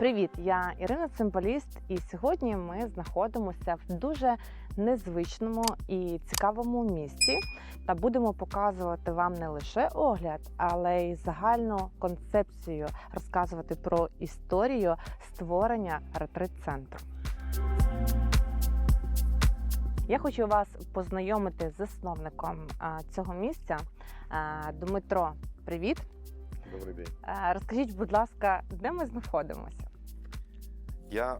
Привіт, я Ірина Цимбаліст, і сьогодні ми знаходимося в дуже незвичному і цікавому місці та будемо показувати вам не лише огляд, але й загальну концепцію розказувати про історію створення ретрит-центру. Я хочу вас познайомити з засновником цього місця. Дмитро, привіт! Добрий день. Розкажіть, будь ласка, де ми знаходимося? Я е,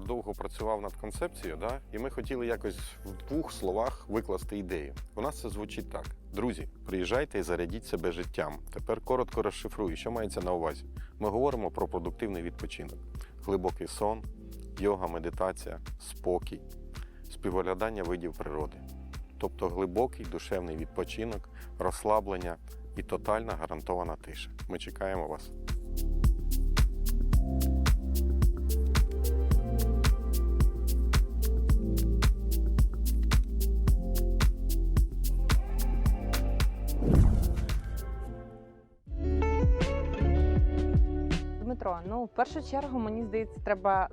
довго працював над концепцією, да? і ми хотіли якось в двох словах викласти ідею. У нас це звучить так: друзі, приїжджайте і зарядіть себе життям. Тепер коротко розшифрую, що мається на увазі. Ми говоримо про продуктивний відпочинок, глибокий сон, йога, медитація, спокій, співоглядання видів природи. Тобто глибокий душевний відпочинок, розслаблення і тотальна гарантована тиша. Ми чекаємо вас. Дмитро, ну в першу чергу мені здається, треба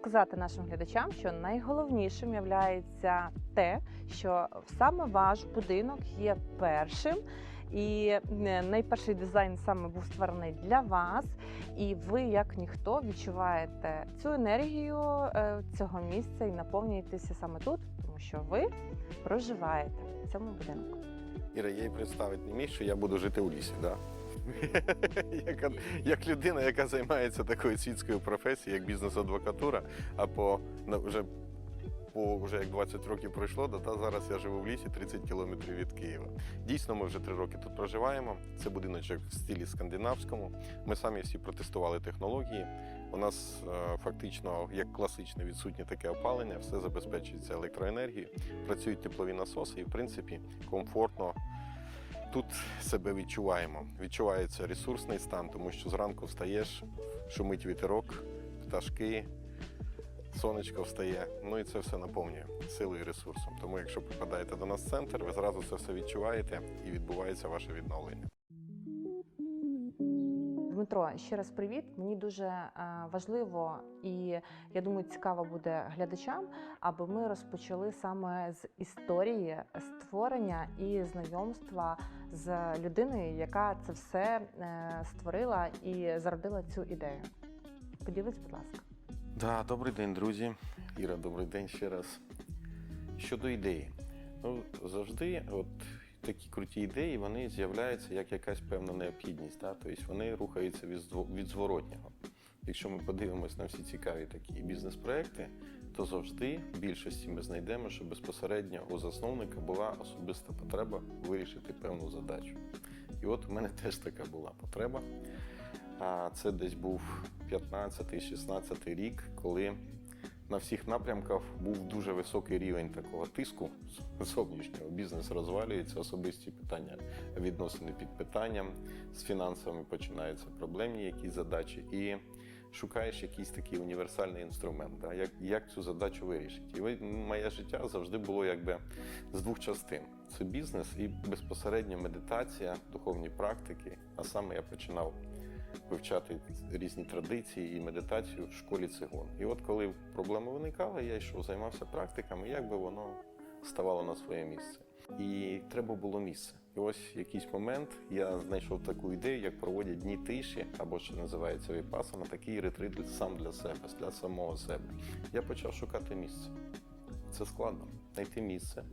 сказати нашим глядачам, що найголовнішим є те, що саме ваш будинок є першим. І е, найперший дизайн саме був створений для вас, і ви, як ніхто, відчуваєте цю енергію е, цього місця і наповнюєтеся саме тут, тому що ви проживаєте в цьому будинку. Іра, я й представити не міг, що я буду жити у лісі, да? Як, як людина, яка займається такою світською професією, як бізнес-адвокатура, а по вже по вже як 20 років пройшло, да, та зараз я живу в лісі 30 кілометрів від Києва. Дійсно, ми вже три роки тут проживаємо. Це будиночок в стилі скандинавському. Ми самі всі протестували технології. У нас е, фактично як класичне відсутнє таке опалення, все забезпечується електроенергією, працюють теплові насоси, і в принципі комфортно тут себе відчуваємо. Відчувається ресурсний стан, тому що зранку встаєш, шумить вітерок, пташки, сонечко встає. Ну і це все наповнює силою і ресурсом. Тому, якщо попадаєте до нас в центр, ви зразу це все відчуваєте і відбувається ваше відновлення. Дмитро, ще раз привіт. Мені дуже е, важливо і я думаю, цікаво буде глядачам, аби ми розпочали саме з історії створення і знайомства з людиною, яка це все е, створила і зародила цю ідею. Поділись, будь ласка. Да, добрий день, друзі. Іра, добрий день ще раз. Щодо ідеї, ну завжди, от такі круті ідеї, вони з'являються як якась певна необхідність. Да? Тобто вони рухаються від зво- від зворотнього. Якщо ми подивимось на всі цікаві такі бізнес-проекти, то завжди в більшості ми знайдемо, що безпосередньо у засновника була особиста потреба вирішити певну задачу. І от у мене теж така була потреба. А це десь був 15-16 рік, коли на всіх напрямках був дуже високий рівень такого тиску зовнішнього. Бізнес розвалюється, особисті питання, відносини під питанням, з фінансами починаються проблемні якісь задачі, і шукаєш якийсь такий універсальний інструмент, да, як, як цю задачу вирішити. І моє життя завжди було якби з двох частин: це бізнес і безпосередньо медитація, духовні практики. А саме я починав вивчати різні традиції і медитацію в школі цигун. І от коли проблема виникала, я йшов, займався практиками, як би воно ставало на своє місце. І треба було місце. І ось в якийсь момент я знайшов таку ідею, як проводять дні тиші, або що називається віпасана, такий ретрит сам для себе, для самого себе. Я почав шукати місце. Це складно знайти місце,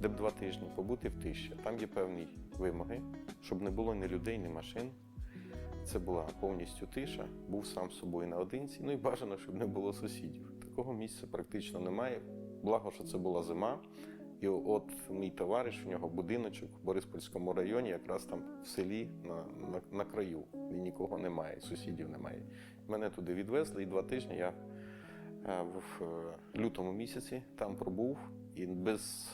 де б два тижні побути в тиші. Там є певні вимоги, щоб не було ні людей, ні машин. Це була повністю тиша, був сам з собою наодинці. Ну і бажано, щоб не було сусідів. Такого місця практично немає. Благо, що це була зима. І от мій товариш, у нього будиночок в Бориспольському районі, якраз там в селі на, на, на краю. І нікого немає, сусідів немає. Мене туди відвезли, і два тижні я е, в е, лютому місяці там пробув і без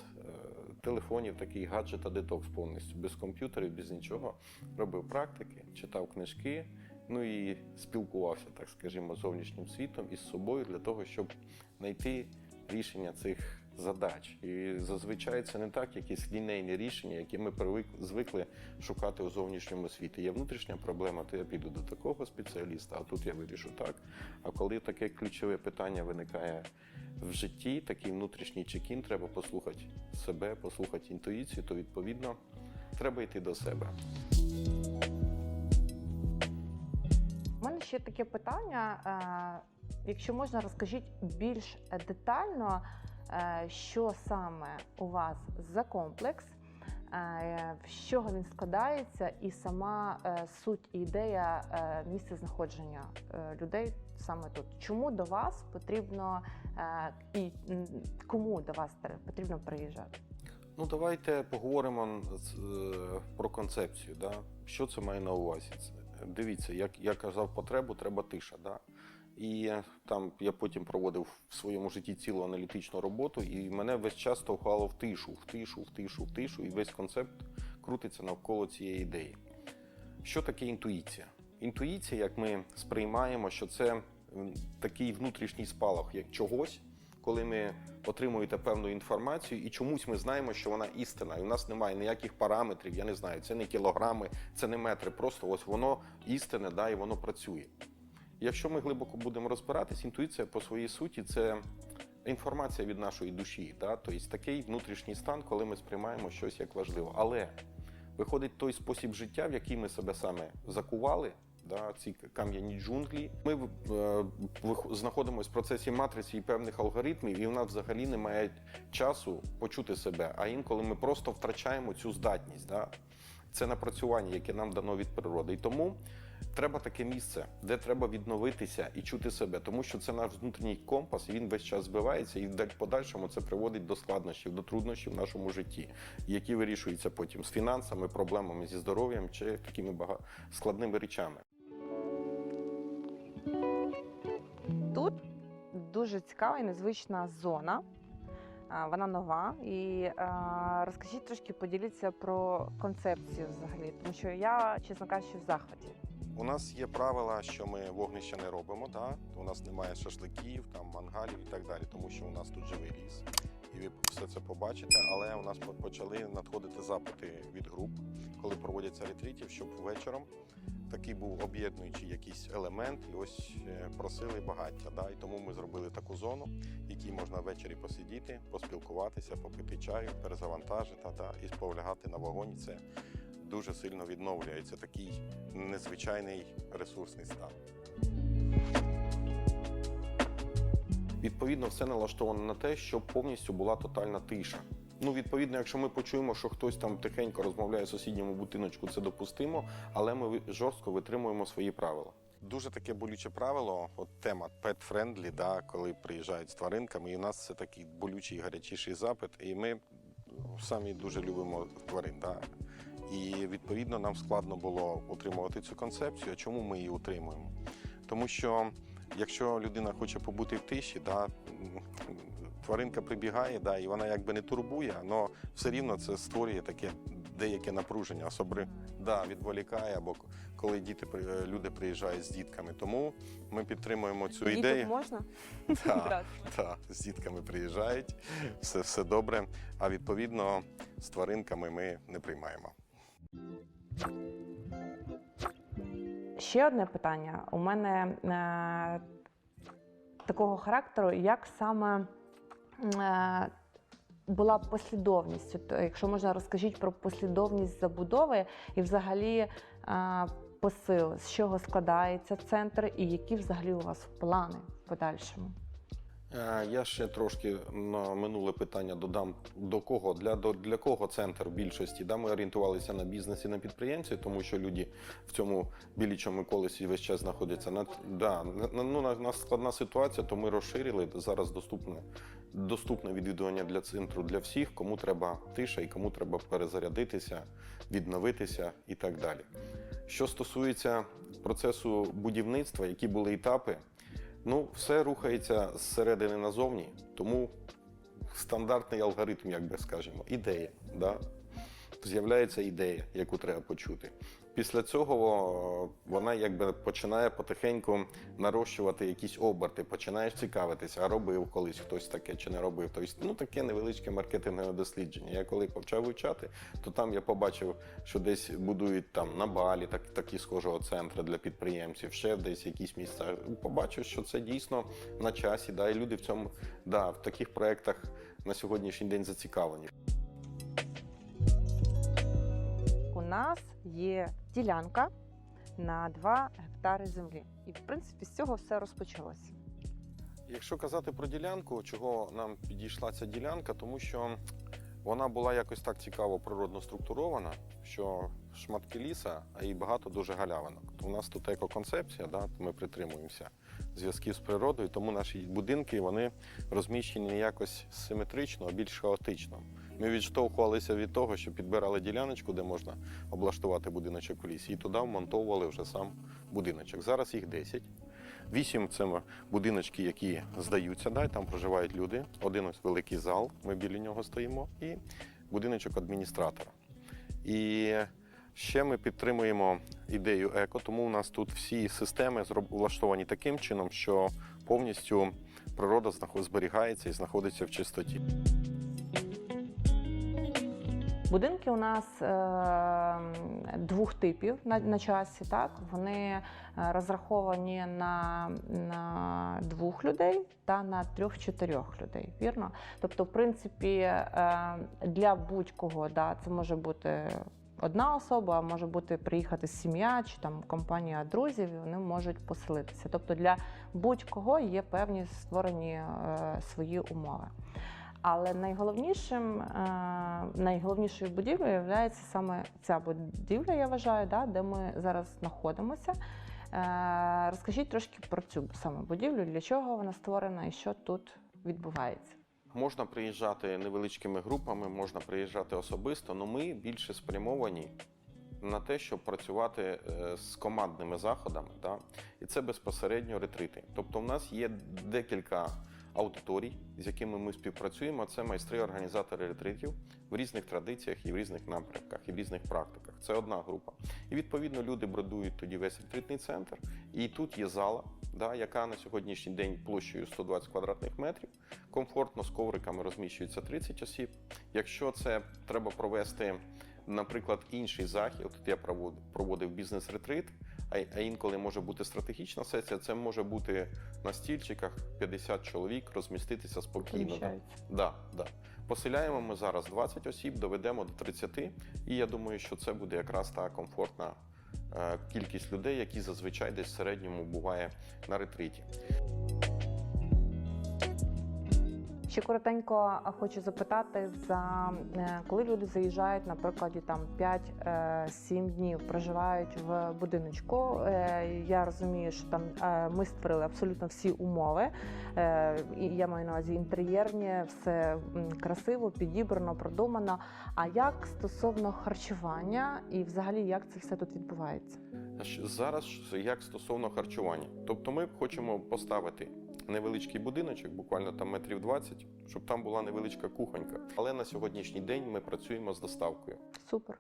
телефонів, такий гаджет а детокс повністю, без комп'ютерів, без нічого. Робив практики, читав книжки, ну і спілкувався, так скажімо, зовнішнім світом і з собою для того, щоб знайти рішення цих, задач. І зазвичай це не так якісь лінейні рішення, які ми звикли шукати у зовнішньому світі. Є внутрішня проблема, то я піду до такого спеціаліста, а тут я вирішу так. А коли таке ключове питання виникає в житті, такий внутрішній чекін, треба послухати себе, послухати інтуїцію, то відповідно треба йти до себе. У мене ще таке питання. е, Якщо можна, розкажіть більш детально, що саме у вас за комплекс, е, з чого він складається, і сама е, суть і ідея е, місця знаходження е, людей саме тут. Чому до вас потрібно е, і кому до вас потрібно приїжджати? Ну, давайте поговоримо е, про концепцію. Да? Що це має на увазі? Дивіться, як я казав, потребу треба тиша. Да? І там я потім проводив в своєму житті цілу аналітичну роботу, і мене весь час штовхало в тишу, в тишу, в тишу, в тишу, і весь концепт крутиться навколо цієї ідеї. Що таке інтуїція? Інтуїція, як ми сприймаємо, що це такий внутрішній спалах як чогось, коли ми отримуєте певну інформацію, і чомусь ми знаємо, що вона істина. І у нас немає ніяких параметрів, я не знаю, це не кілограми, це не метри. Просто ось воно істинне, да, і воно працює. Якщо ми глибоко будемо розбиратись, інтуїція по своїй суті це інформація від нашої душі, да? тобто такий внутрішній стан, коли ми сприймаємо щось як важливо. Але виходить той спосіб життя, в який ми себе саме закували. Да, ці кам'яні джунглі. Ми е, знаходимося в процесі матриці і певних алгоритмів, і в нас взагалі немає часу почути себе. А інколи ми просто втрачаємо цю здатність. Да? Це напрацювання, яке нам дано від природи. І тому треба таке місце, де треба відновитися і чути себе, тому що це наш внутрішній компас, він весь час збивається, і в даль- подальшому це приводить до складнощів, до труднощів в нашому житті, які вирішуються потім з фінансами, проблемами зі здоров'ям чи такими бага... складними речами. Тут дуже цікава і незвична зона. Вона нова. І розкажіть трошки, поділіться про концепцію взагалі, тому що я, чесно кажучи, в захваті. У нас є правила, що ми вогнища не робимо. Да? У нас немає шашликів, там мангалів і так далі, тому що у нас тут живий ліс. І ви все це побачите. Але у нас почали надходити запити від груп, коли проводяться ретрітів, щоб вечором такий був об'єднуючий якийсь елемент, і ось е, просили багаття. Да? І тому ми зробили таку зону, в якій можна ввечері посидіти, поспілкуватися, попити чаю, перезавантажити да? і сповлягати на вогонь. Це дуже сильно відновлюється такий незвичайний ресурсний стан. Відповідно, все налаштовано на те, щоб повністю була тотальна тиша. Ну, відповідно, якщо ми почуємо, що хтось там тихенько розмовляє в сусідньому будиночку, це допустимо, але ми жорстко витримуємо свої правила. Дуже таке болюче правило, от тема pet friendly, да, коли приїжджають з тваринками, і у нас це такий болючий гарячіший запит, і ми самі дуже любимо тварин. Да. І відповідно нам складно було утримувати цю концепцію. Чому ми її утримуємо? Тому що якщо людина хоче побути в тиші, да, тваринка прибігає, да, і вона якби не турбує, але все рівно це створює таке деяке напруження, особливо да, відволікає, або коли діти при- люди приїжджають з дітками. Тому ми підтримуємо цю Діток ідею. можна? Да. брати? З дітками приїжджають, все, все добре. А відповідно з тваринками ми не приймаємо. Ще одне питання. У мене е, такого характеру, як саме е, була послідовність? Е, якщо можна, розкажіть про послідовність забудови і взагалі е, посил, з чого складається центр, і які взагалі у вас плани в подальшому? Е, Я ще трошки на минуле питання додам до кого для для кого центр більшості. Да, ми орієнтувалися на бізнес і на підприємців, тому що люди в цьому білічому колесі весь час знаходяться. На да, ну, на, на складна ситуація, то ми розширили зараз доступне доступне відвідування для центру для всіх, кому треба тиша і кому треба перезарядитися, відновитися і так далі. Що стосується процесу будівництва, які були етапи. Ну, все рухається зсередини назовні, тому стандартний алгоритм, як би скажемо, ідея. Да? З'являється ідея, яку треба почути. Після цього вона якби починає потихеньку нарощувати якісь оберти, починаєш цікавитися, а робив колись хтось таке чи не робив. Тобто, ну таке невеличке маркетингове дослідження. Я коли почав вивчати, то там я побачив, що десь будують там на балі так, такі схожого центри для підприємців, ще десь якісь місця. Побачив, що це дійсно на часі. Да, і люди в цьому да, в таких проєктах на сьогоднішній день зацікавлені. Нас є ділянка на 2 гектари землі. І, в принципі, з цього все розпочалося. Якщо казати про ділянку, чого нам підійшла ця ділянка, тому що вона була якось так цікаво природно структурована, що шматки ліса, а і багато дуже галявинок. У нас тут екоконцепція, да, ми притримуємося зв'язків з природою, тому наші будинки вони розміщені якось симетрично, а більш хаотично. Ми відштовхувалися від того, що підбирали діляночку, де можна облаштувати будиночок в лісі, і туди вмонтовували вже сам будиночок. Зараз їх 10. Вісім це будиночки, які здаються, да, там проживають люди. Один ось великий зал, ми біля нього стоїмо, і будиночок адміністратора. І ще ми підтримуємо ідею еко, тому у нас тут всі системи влаштовані таким чином, що повністю природа зберігається і знаходиться в чистоті. Будинки у нас е, двох типів на, на часі. Так? Вони е, розраховані на, на двох людей та на трьох-чотирьох людей. Вірно? Тобто, в принципі, е, для будь-кого да, це може бути. Одна особа може бути приїхати сім'я чи там компанія друзів, і вони можуть поселитися. Тобто для будь-кого є певні створені е, свої умови. Але найголовнішим, е, найголовнішою будівлею є саме ця будівля, я вважаю, да, де ми зараз знаходимося. Е, Розкажіть трошки про цю саме будівлю, для чого вона створена і що тут відбувається. Можна приїжджати невеличкими групами, можна приїжджати особисто, але ми більше спрямовані на те, щоб працювати е, з командними заходами, да? і це безпосередньо ретрити. Тобто, в нас є декілька аудиторій, з якими ми співпрацюємо. Це майстри-організатори ретритів в різних традиціях і в різних напрямках, і в різних практиках. Це одна група. І відповідно люди бродують тоді весь ретритний центр. І тут є зала, да, яка на сьогоднішній день площею 120 квадратних метрів. Комфортно з ковриками розміщується 30 осіб. Якщо це треба провести, наприклад, інший захід, от я проводив, бізнес-ретрит, а, інколи може бути стратегічна сесія, це може бути на стільчиках 50 чоловік, розміститися спокійно. Да. Да, да. Поселяємо ми зараз 20 осіб, доведемо до 30, і я думаю, що це буде якраз та комфортна е, кількість людей, які зазвичай десь в середньому буває на ретриті. Ще коротенько хочу запитати за е, коли люди заїжджають, наприклад, там 5-7 днів проживають в будиночку. е, Я розумію, що там е, ми створили абсолютно всі умови. е, І я маю на увазі інтер'єрні, все красиво, підібрано, продумано. А як стосовно харчування і взагалі як це все тут відбувається? Зараз як стосовно харчування. Тобто ми хочемо поставити невеличкий будиночок, буквально там метрів 20, щоб там була невеличка кухонька. Але на сьогоднішній день ми працюємо з доставкою. Супер.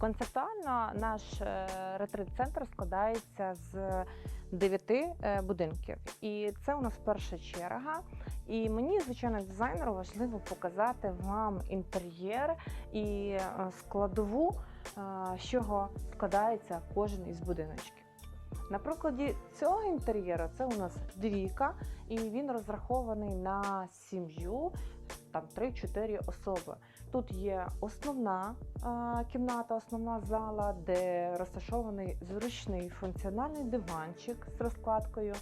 Концептуально наш е, ретрит-центр складається з дев'яти е, будинків. І це у нас перша черга. І мені, звичайно, дизайнеру важливо показати вам інтер'єр і е, складову, з чого складається кожен із будиночків. На прикладі цього інтер'єру це у нас двійка, і він розрахований на сім'ю, там 3-4 особи. Тут є основна е, кімната, основна зала, де розташований зручний функціональний диванчик з розкладкою.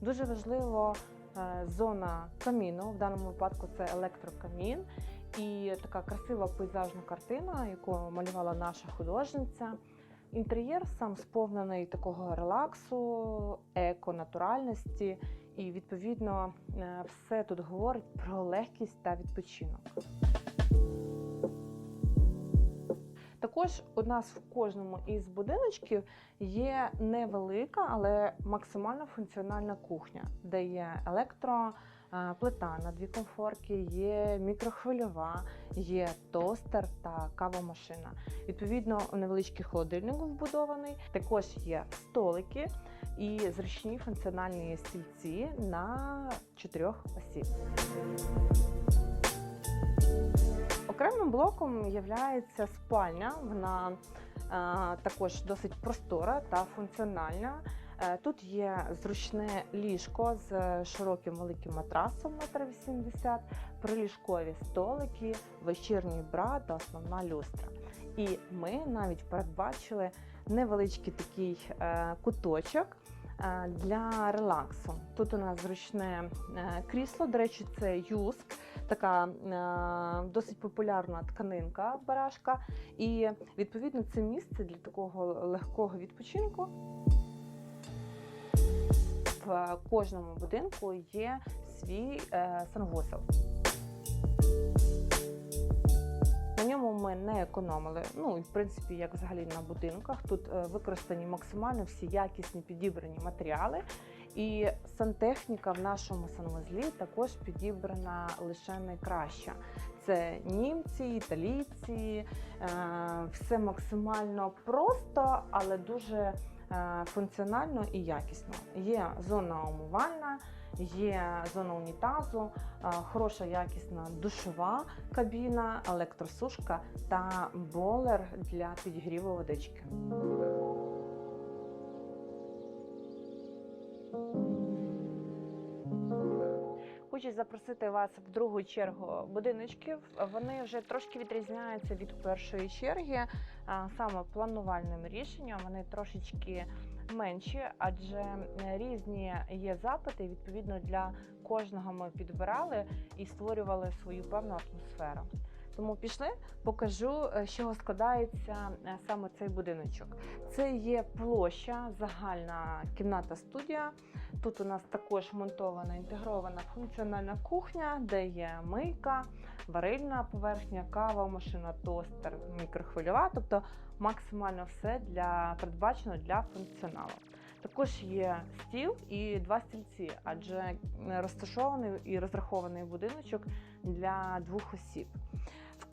Дуже важливо е, зона каміну. В даному випадку це електрокамін. І така красива пейзажна картина, яку малювала наша художниця. Інтер'єр сам сповнений такого релаксу, еко-натуральності, і відповідно е, все тут говорить про легкість та відпочинок. Також у нас в кожному із будиночків є невелика, але максимально функціональна кухня, де є електро, плита на дві комфорки, є мікрохвильова, є тостер та кавомашина. Відповідно, невеличкий холодильник вбудований. Також є столики і зручні функціональні стільці на чотирьох осіб. Окремим блоком є спальня. Вона також досить простора та функціональна. Е, Тут є зручне ліжко з широким великим матрасом 1,80 м, приліжкові столики, вечірній бра та основна люстра. І ми навіть передбачили невеличкий такий е, куточок е, для релаксу. Тут у нас зручне крісло, до речі, це юск, така досить популярна тканинка барашка. І відповідно це місце для такого легкого відпочинку. В кожному будинку є свій е, санвузол. На ньому ми не економили. Ну і в принципі, як взагалі на будинках, тут е, використані максимально всі якісні підібрані матеріали. І сантехніка в нашому санвузлі також підібрана лише найкраща. Це німці, італійці, е, все максимально просто, але дуже функціонально і якісно. Є зона умивальна, є зона унітазу, е, хороша якісна душова кабіна, електросушка та болер для підігріву водички. Хочу запросити вас в другу чергу будиночків. Вони вже трошки відрізняються від першої черги, саме планувальним рішенням. Вони трошечки менші, адже різні є запити. Відповідно, для кожного ми підбирали і створювали свою певну атмосферу. Тому пішли, покажу, е, з чого складається е, саме цей будиночок. Це є площа, загальна кімната студія. Тут у нас також монтована інтегрована функціональна кухня, де є мийка, варильна поверхня, кава, машина, тостер, мікрохвильова, тобто максимально все для передбачено для функціоналу. Також є стіл і два стільці, адже розташований і розрахований будиночок для двох осіб.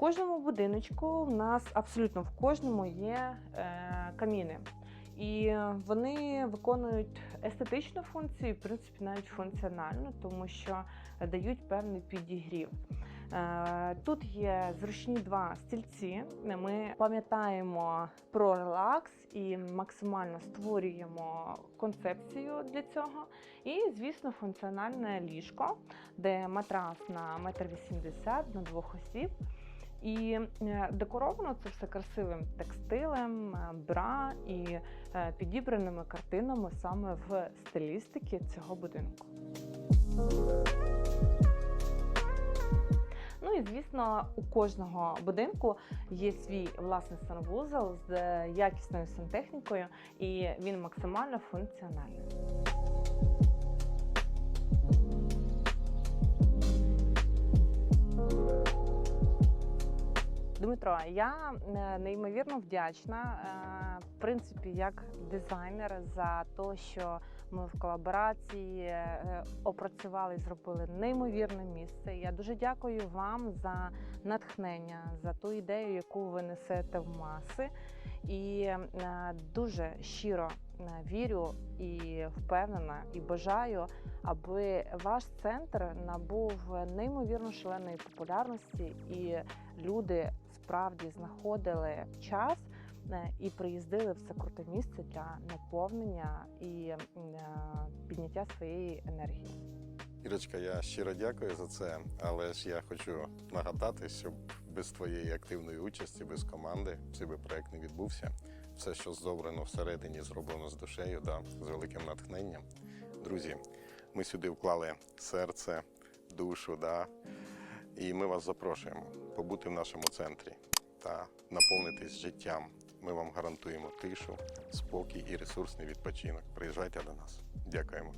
Кожному будиночку в нас абсолютно в кожному є е, каміни. І вони виконують естетичну функцію, в принципі, навіть функціональну, тому що дають певний підігрів. Е, Тут є зручні два стільці. Ми пам'ятаємо про релакс і максимально створюємо концепцію для цього. І, звісно, функціональне ліжко, де матрас на 1,80 м на двох осіб. І е, декоровано це все красивим текстилем, е, бра і е, підібраними картинами саме в стилістики цього будинку. Ну і звісно, у кожного будинку є свій власний санвузол з якісною сантехнікою, і він максимально функціональний. Дмитро, я е, неймовірно вдячна, е, в принципі, як дизайнер за те, що ми в колаборації е, опрацювали і зробили неймовірне місце. Я дуже дякую вам за натхнення, за ту ідею, яку ви несете в маси. І дуже щиро вірю і впевнена, і бажаю, аби ваш центр набув неймовірно шаленої популярності, і люди справді знаходили час е, і приїздили в це круте місце для наповнення і е, підняття своєї енергії. Ірочка, я щиро дякую за це, але ж я хочу нагадати, що без твоєї активної участі, без команди, цей би проект не відбувся. Все, що зроблено всередині, зроблено з душею, да, з великим натхненням. Друзі, ми сюди вклали серце, душу, да, і ми вас запрошуємо побути в нашому центрі та наповнитись життям. Ми вам гарантуємо тишу, спокій і ресурсний відпочинок. Приїжджайте до нас. Дякуємо.